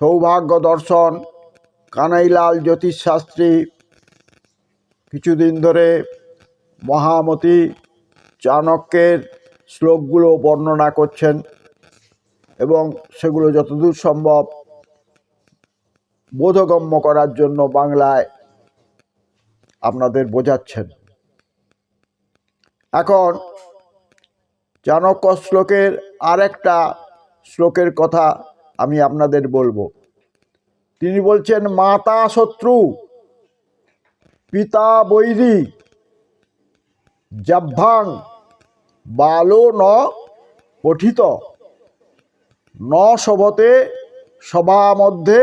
সৌভাগ্য দর্শন কানাইলাল জ্যোতিষশাস্ত্রী, কিছুদিন ধরে মহামতি চাণক্যের শ্লোকগুলো বর্ণনা করছেন এবং সেগুলো যতদূর সম্ভব বোধগম্য করার জন্য বাংলায় আপনাদের বোঝাচ্ছেন। এখন চাণক্য শ্লোকের আরেকটা শ্লোকের কথা আমি আপনাদের বলব। তিনি বলছেন, মাতা শত্রু, পিতা বৈরী, জাভ্যাং, বালো ন পঠিত, ন শবতে সভা মধ্যে,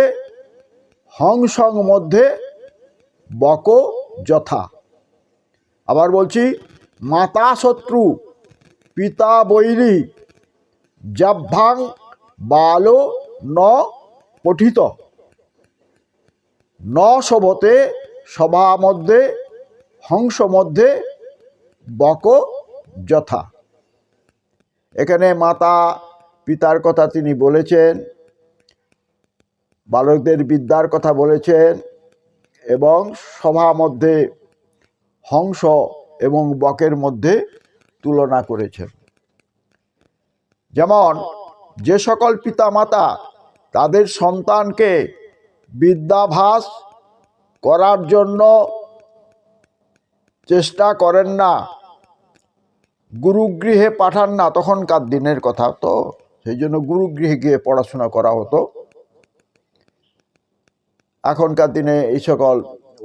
হংসং মধ্যে বক যথা। আবার বলছি, মাতা শত্রু, পিতা বৈরী, জাভ্যাং, বালো ন পঠিত। ন শবতে সভা মধ্যে হংস মধ্যে বক যথা। এখানে মাতা পিতার কথা তিনি বলেছেন, বালকদের বিদ্যার কথা বলেছেন এবং সভা মধ্যে হংস এবং বকের মধ্যে তুলনা করেছেন। যেমন যে সকল পিতামাতা তাদের সন্তানকে বিদ্যাভাস করার জন্য চেষ্টা করেন না, গুরুগৃহে পাঠান না, তখনকার দিনের কথা তো, সেই জন্য গুরুগৃহে গিয়ে পড়াশোনা করা হতো। এখনকার দিনে এই সকল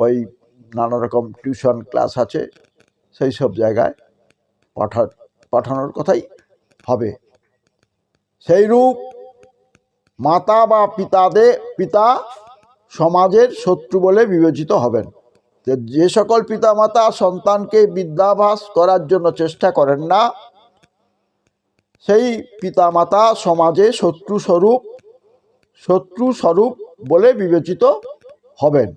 ওই নানা রকম টিউশন ক্লাস আছে, সেই সব জায়গায় পাঠা, পাঠানোর কথাই হবে। সেই রূপ মাতা বা পিতাদের পিতা সমাজের শত্রু বলে বিবেচিত হবেন। যে সকল পিতামাতা সন্তানকে বিদ্যাভাস করার জন্য চেষ্টা করেন না, সেই পিতামাতা সমাজে শত্রু স্বরূপ শত্রু স্বরূপ বলে বিবেচিত হবেন।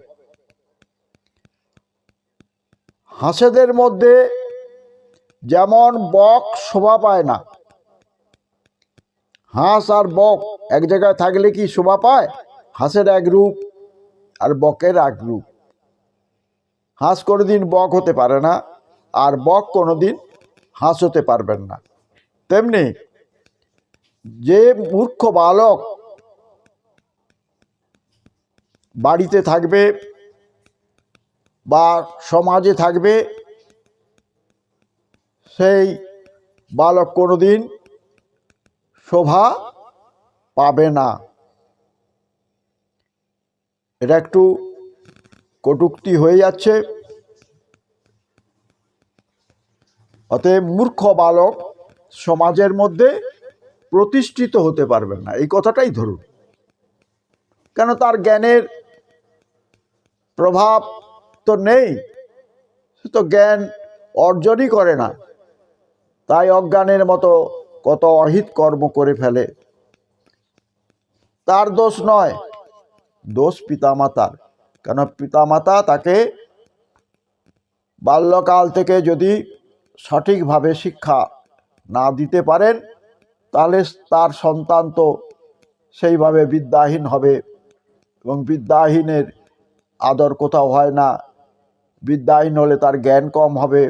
হাঁসেদের মধ্যে যেমন বক শোভা পায় না হাঁস আর বক এক জায়গায় থাকলে কি শোভা পায়? হাঁসের এক রূপ আর বকের এক রূপ। হাঁস কোনোদিন বক হতে পারে না আর বক কোনোদিন হাঁস হতে পারবেন না। তেমনি যে মূর্খ বালক বাড়িতে থাকবে বা সমাজে থাকবে, সেই বালক কোনোদিন শোভা পাবে না। এটা একটু কটুক্তি হয়ে যাচ্ছে। অতএব মূর্খ বালক সমাজের মধ্যে প্রতিষ্ঠিত হতে পারবেন না। এই কথাটাই ধরুন। কেন তার জ্ঞানের প্রভাব তো নেই। সে তো জ্ঞান অর্জনই করে না। তাই অজ্ঞানের মতো কত অহিত কর্ম করে ফেলে। তার দোষ নয়, দোষ পিতামাতার। কেন পিতামাতা তাকে বাল্যকাল থেকে যদি সঠিকভাবে শিক্ষা না দিতে পারেন, তাহলে তার সন্তান তো সেইভাবে বিদ্যাহীন হবে এবং বিদ্যাহীনের আদর কোথাও হয় না। বিদ্যাহীন হলে তার জ্ঞান কম হবে,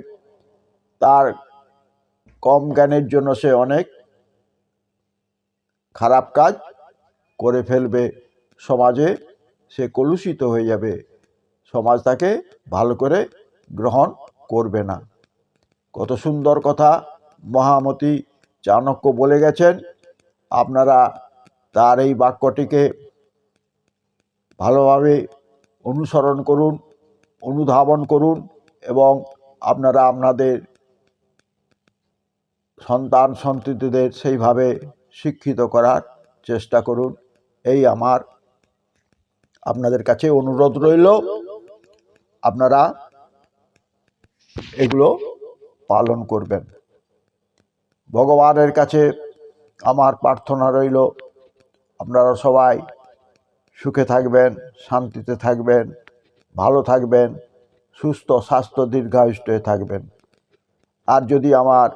তার কম জ্ঞানের জন্য সে অনেক খারাপ কাজ করে ফেলবে। সমাজে সে কলুষিত হয়ে যাবে। সমাজ তাকে ভালো করে গ্রহণ করবে না। কত সুন্দর কথা মহামতি চাণক্য বলে গেছেন। আপনারা তার এই বাক্যটিকে ভালোভাবে অনুসরণ করুন, অনুধাবন করুন এবং আপনারা আপনাদের সন্তান সন্ততিদের সেইভাবে শিক্ষিত করার চেষ্টা করুন। এই আমার আপনাদের কাছে অনুরোধ রইল, আপনারা এগুলো পালন করবেন। ভগবানের কাছে আমার প্রার্থনা রইল, আপনারা সবাই সুখে থাকবেন, শান্তিতে থাকবেন, ভালো থাকবেন, সুস্থ স্বাস্থ্য দীর্ঘায়ুষ্ঠ হয়ে থাকবেন। আর যদি আমার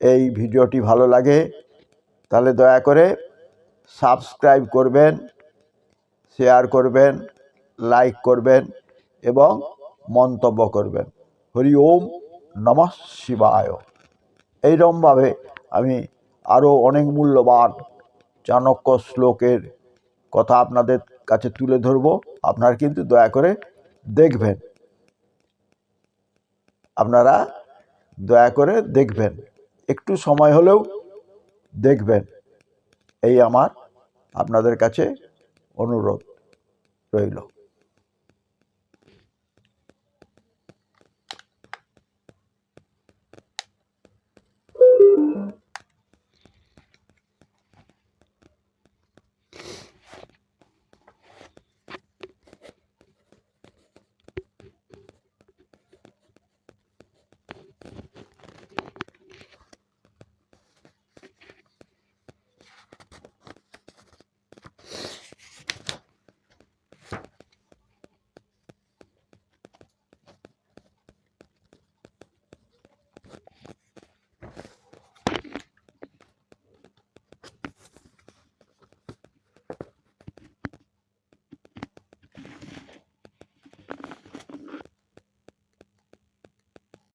এই ভিডিওটি ভালো লাগে, তাহলে দয়া করে সাবস্ক্রাইব করবেন, শেয়ার করবেন, লাইক করবেন এবং মন্তব্য করবেন। হরি ওম নমঃ শিবায়। এইরকমভাবে আমি আরও অনেক মূল্যবান চাণক্য শ্লোকের কথা আপনাদের কাছে তুলে ধরব, আপনারা কিন্তু দয়া করে দেখবেন। আপনারা দয়া করে দেখবেন। একটু সময় হলেও দেখবেন। এই আমার আপনাদের কাছে অনুরোধ রইল।